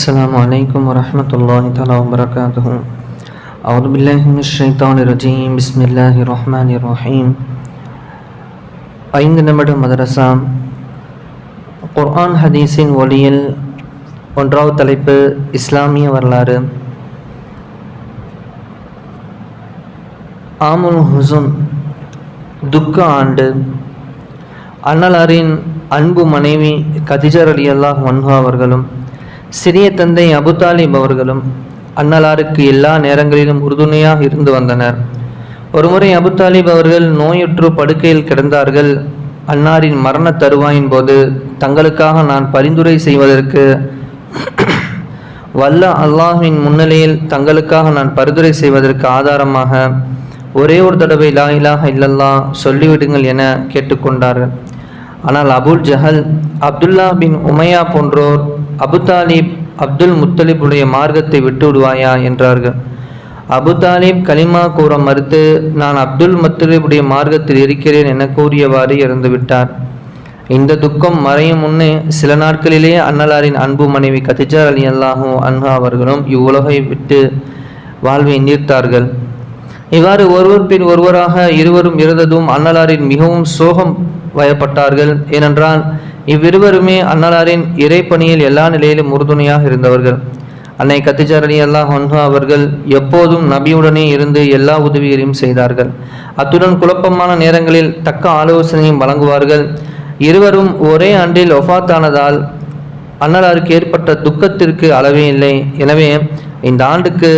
السلام عليكم ورحمة الله تعالى وبركاته أعوذ بالله من الشيطان الرجيم بسم الله الرحمن الرحيم ஐந்து நிமிட மதரசா குர்ஆன் ஹதீஸின் ஒளியில் ஒன்றாவது தலைப்பு இஸ்லாமிய வரலாறு ஆமுல் ஹுசுன் துக்க ஆண்டு அன்னலாரின் அன்பு மனைவி கதிஜர் அலி அல்லாஹ் வன்ஹா அவர்களும் சிறிய தந்தை அபுதாலிப் அவர்களும் அன்னலாருக்கு எல்லா நேரங்களிலும் உறுதுணையாக இருந்து வந்தனர். ஒருமுறை அபுதாலிப் அவர்கள் நோயுற்று படுக்கையில் கிடந்தார்கள். அன்னாரின் மரண தருவாயின் போது தங்களுக்காக நான் பரிந்துரை செய்வதற்கு வல்ல அல்லாஹின் முன்னிலையில் தங்களுக்காக நான் பரிந்துரை செய்வதற்கு ஆதாரமாக ஒரே ஒரு தடவை லா இலாக இல்லல்லா சொல்லிவிடுங்கள் என கேட்டுக்கொண்டார்கள். ஆனால் அபுல் ஜஹல் அப்துல்லா பின் உமையா போன்றோர் அபுதாலிப் அப்துல் முத்தலிபுடைய மார்க்கத்தை விட்டு விடுவாயா? என்றார்கள். அபுதாலிப் கலிமா கூற மறுத்து நான் அப்துல் முத்தலிபுடைய மார்க்கத்தில் இருக்கிறேன் என கூறியவாறு இறந்து விட்டார். இந்த துக்கம் மறையும் முன்னே சில நாட்களிலேயே அன்னலாரின் அன்பு மனைவி கதிஜா அலி அல்லாஹூ அன்ஹா அவர்களும் இவ்வுலகை விட்டு வாழ்வை நீர்த்தார்கள். இவ்வாறு ஒருவர் பின் ஒருவராக இருவரும் இருந்ததும் அன்னலாரின் மிகவும் சோகம் வயப்பட்டார்கள். ஏனென்றால் இவ்விருவருமே அன்னலாரின் இறைப்பணியில் எல்லா நிலையிலும் உறுதுணையாக இருந்தவர்கள். அன்னை கத்திஜார் அலி அல்லாஹ் அவர்கள் எப்போதும் நபியுடனே இருந்து எல்லா உதவிகளையும் செய்தார்கள். அத்துடன் குழப்பமான நேரங்களில் தக்க ஆலோசனையும் வழங்குவார்கள். இருவரும் ஒரே ஆண்டில் ஒஃபாத்தானதால் அன்னலாருக்கு ஏற்பட்ட துக்கத்திற்கு அளவே இல்லை. எனவே இந்த ஆண்டுக்கு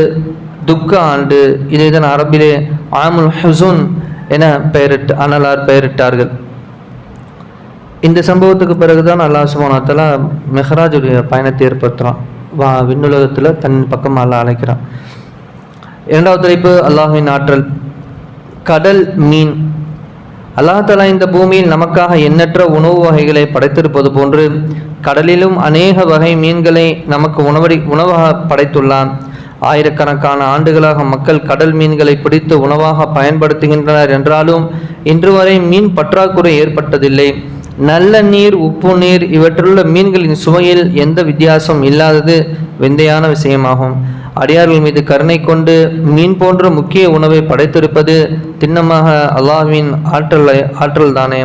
துக்க ஆண்டு இதை தான் அரபிலே ஆமுல் ஹுசுன் என பெயரிட்டு அன்னலார் பெயரிட்டார்கள். இந்த சம்பவத்துக்கு பிறகுதான் அல்லாஹ் சுபானத்தில் மெஹராஜுடைய பயணத்தை ஏற்படுத்துகிறான் வா விண்ணுலகத்தில் தன் பக்கம் அல்ல அழைக்கிறான். இரண்டாவது தலைப்பு அல்லாஹின் ஆற்றல். கடல் மீன். அல்லாஹாலா இந்த பூமியில் நமக்காக எண்ணற்ற உணவு வகைகளை படைத்திருப்பது போன்று கடலிலும் அநேக வகை மீன்களை நமக்கு உணவடி உணவாக படைத்துள்ளான். ஆயிரக்கணக்கான ஆண்டுகளாக மக்கள் கடல் மீன்களை பிடித்து உணவாக பயன்படுத்துகின்றனர் என்றாலும் இன்று வரை மீன் பற்றாக்குறை ஏற்பட்டதில்லை. நல்ல நீர் உப்பு நீர் இவற்றுள்ள மீன்களின் சுவையில் எந்த வித்தியாசம் இல்லாதது விந்தையான விஷயமாகும். அடியார்கள் மீது கருணை கொண்டு மீன் போன்ற முக்கிய உணவை படைத்திருப்பது திண்ணமாக அல்லாஹ்வின் ஆற்றல் ஆற்றல் தானே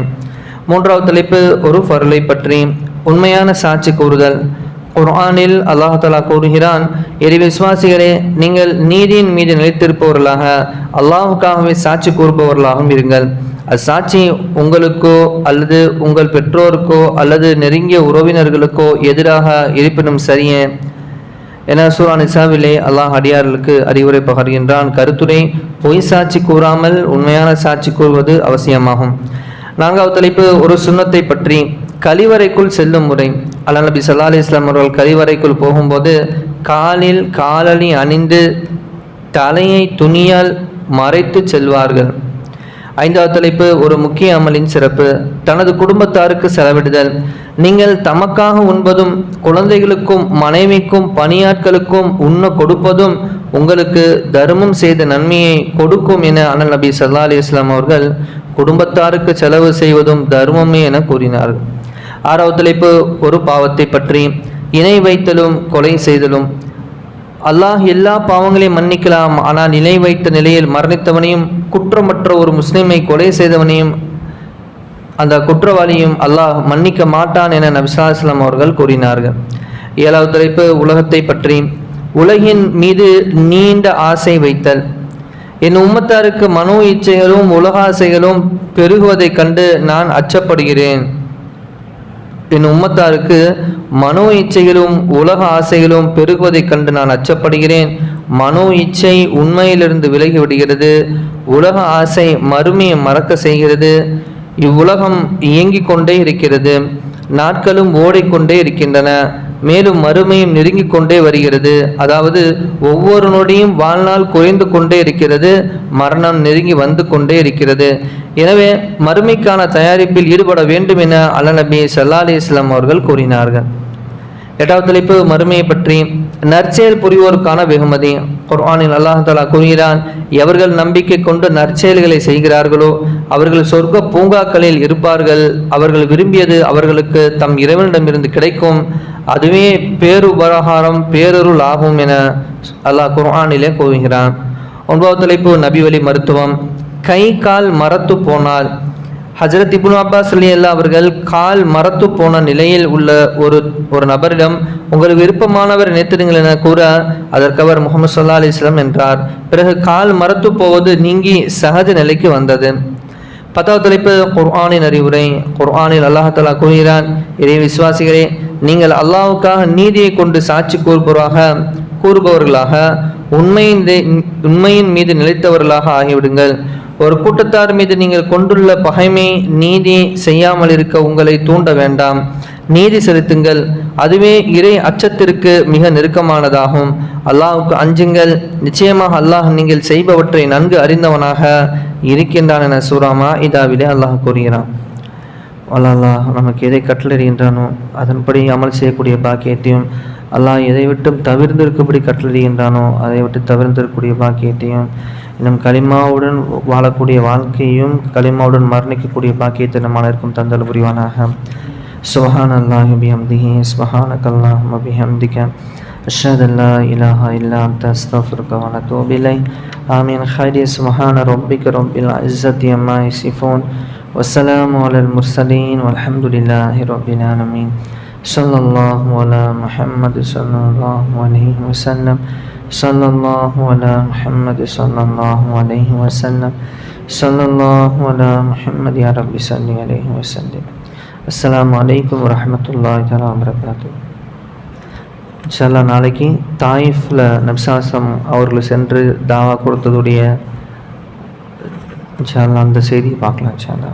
மூன்றாவது தலைப்பு ஒரு பொருளை பற்றி உண்மையான சாட்சி கூறுதல். குர்ஆனில் அல்லாஹாலா கூறுகிறான் எரி விசுவாசிகளே நீங்கள் நீதியின் மீது நிலைத்திருப்பவர்களாக அல்லாஹுக்காகவே சாட்சி கூறுபவர்களாகவும் இருங்கள். அச்சாட்சி உங்களுக்கோ அல்லது உங்கள் பெற்றோருக்கோ அல்லது நெருங்கிய உறவினர்களுக்கோ எதிராக இருப்பினும் சரியே என சூரா நிசாவிலே அல்லாஹ் அடியார்களுக்கு அறிவுரை பகர்கின்றான். கருத்துரை பொய் சாட்சி கூறாமல் உண்மையான சாட்சி கூறுவது அவசியமாகும். நான்காவது தலைப்பு ஒரு சுண்ணத்தை பற்றி. கழிவறைக்குள் செல்லும் முறை. அல்லா நபி சல்லா அலி இஸ்லாம் அவர்கள் கழிவறைக்குள் போகும்போது காலில் காலணி அணிந்து தலையை துணியால் மறைத்து செல்வார்கள். ஐந்தாவது தலைப்பு ஒரு முக்கிய அமலின் சிறப்பு. தனது குடும்பத்தாருக்கு செலவிடுதல். நீங்கள் தமக்காக உண்பதும் குழந்தைகளுக்கும் மனைவிக்கும் பணியாட்களுக்கும் உண்ண கொடுப்பதும் உங்களுக்கு தர்மம் செய்த நன்மையை கொடுக்கும் என அனல் நபி சல்லா அலி இஸ்லாம் அவர்கள் குடும்பத்தாருக்கு செலவு செய்வதும் தர்மமே என கூறினார்கள் ஆறாவது தலைப்பு ஒரு பாவத்தை பற்றி. இணை வைத்தலும் கொலை செய்தலும். அல்லாஹ் எல்லா பாவங்களையும் மன்னிக்கலாம். ஆனால் நிலை வைத்த நிலையில் மரணித்தவனையும் குற்றமற்ற ஒரு முஸ்லிமை கொலை செய்தவனையும் அந்த குற்றவாளியும் அல்லாஹ் மன்னிக்க மாட்டான் என நபிசாஸ்லாம் அவர்கள் கூறினார்கள். ஏழாவது தலைப்பு உலகத்தை பற்றி. உலகின் மீது நீண்ட ஆசை வைத்தல். என் உம்மத்தாருக்கு மனோ இச்சைகளும் உலக ஆசைகளும் பெருகுவதைக் கண்டு நான் அச்சப்படுகிறேன். என் உம்மத்தாருக்கு மனோ இச்சைகளும் உலக ஆசைகளும் பெருகுவதைக் கண்டு நான் அச்சப்படுகிறேன். மனோ இச்சை உண்மையிலிருந்து விலகி விடுகிறது உலக ஆசை மறுமையை மறக்க செய்கிறது. இவ்வுலகம் இயங்கிக் கொண்டே இருக்கிறது. நாட்களும் ஓடிக்கொண்டே இருக்கின்றன. மேலும் மறுமையும் நெருங்கிக் கொண்டே வருகிறது. அதாவது ஒவ்வொரு நொடியும் வாழ்நாள் குறைந்து கொண்டே இருக்கிறது. மரணம் நெருங்கி வந்து கொண்டே இருக்கிறது. எனவே மறுமைக்கான தயாரிப்பில் ஈடுபட வேண்டும் என அலநபி சல்லா அலி இஸ்லாம் அவர்கள் கூறினார்கள். எட்டாவது தலைப்பு மறுமையை பற்றி. நற்செயல் புரிவோருக்கான வெகுமதி. குர்ஆனில் அல்லாஹ் கூறுகிறான் எவர்கள் நம்பிக்கை கொண்டு நற்செயல்களை செய்கிறார்களோ அவர்கள் சொர்க்க பூங்காக்களில் இருப்பார்கள். அவர்கள் விரும்பியது அவர்களுக்கு தம் இறைவனிடமிருந்து கிடைக்கும். அதுவே பேருபரகாரம் பேரருள் ஆகும் என அல்லாஹ் குர்ஆனிலே கூறுகிறான். ஒன்பதாவது தலைப்பு நபி வழி மருத்துவம். கை கால் மரத்து போனால் ஹஜரத் இப்னு அப்பாஸ் அலி அல்லா அவர்கள் கால் மரத்து போன நிலையில் உள்ள ஒரு ஒரு நபரிடம் உங்களுக்கு விருப்பமானவர் நினைத்திருங்கள் என கூற அதற்கு அவர் முகமது சல்லா அலிஸ்லாம் என்றார். பிறகு கால் மரத்து போவது நீங்கி சகஜ நிலைக்கு வந்தது. பத்தாவது தலைப்பு குர்ஆனின் அறிவுரை. குர்ஆனில் அல்லாஹாலா கூறுகிறான் இறை விசுவாசிகளே நீங்கள் அல்லாவுக்காக நீதியை கொண்டு சாட்சி கூறுபவராக கூறுபவர்களாக உண்மையின் உண்மையின் மீது நிலைத்தவர்களாக ஆகிவிடுங்கள். ஒரு கூட்டத்தார் மீது நீங்கள் கொண்டுள்ள பகைமை நீதி செய்யாமல் இருக்க உங்களை தூண்ட வேண்டாம். நீதி செலுத்துங்கள். அதுவே இறை அச்சத்திற்கு மிக நெருக்கமானதாகும். அல்லாஹுக்கு அஞ்சுங்கள். நிச்சயமாக அல்லாஹ் நீங்கள் செய்பவற்றை நன்கு அறிந்தவனாக இருக்கின்றான் என சூறாமா இதாவிலே அல்லாஹ் கூறுகிறான். அல்லாஹ் நமக்கு எதை கட்டளறிகின்றானோ அதன்படி அமல் செய்யக்கூடிய பாக்கியத்தையும் அல்லாஹ் எதை விட்டும் தவிர்ந்திருக்கும்படி கட்டளறிகின்றானோ அதை விட்டு தவிர்ந்திருக்கக்கூடிய பாக்கியத்தையும் இன்னும் களிமாவுடன் வாழக்கூடிய வாழ்க்கையும் களிமாவுடன் மரணிக்கக்கூடிய பாக்கியத்தை நம்ம அனைவருக்கும் தந்தல் புரிவானாக சுபஹான் அல்லாஹ் பிஹம்திஹி சுபஹானக் அல்லாஹும்ம பிஹம்திக أشهد أن لا إله إلا أنت أستغفرك ونتوب إليك آمين خير سبحان ربك رب العزة عما يصفون والسلام على المرسلين والحمد لله رب العالمين صلى الله على محمد صلى الله عليه وسلم صلى الله على محمد صلى الله عليه وسلم صلى الله على محمد يا رب صل عليه وسلم السلام عليكم ورحمة الله تعالى وبركاته இன்ஷால்லா நாளைக்கு தாயிஃபில் நப்சாசம் அவர்கள் சென்று தாவா கொடுத்ததுடைய இன்ஷால்லா அந்த செய்தியை பார்க்கலாம் இன்ஷால்லா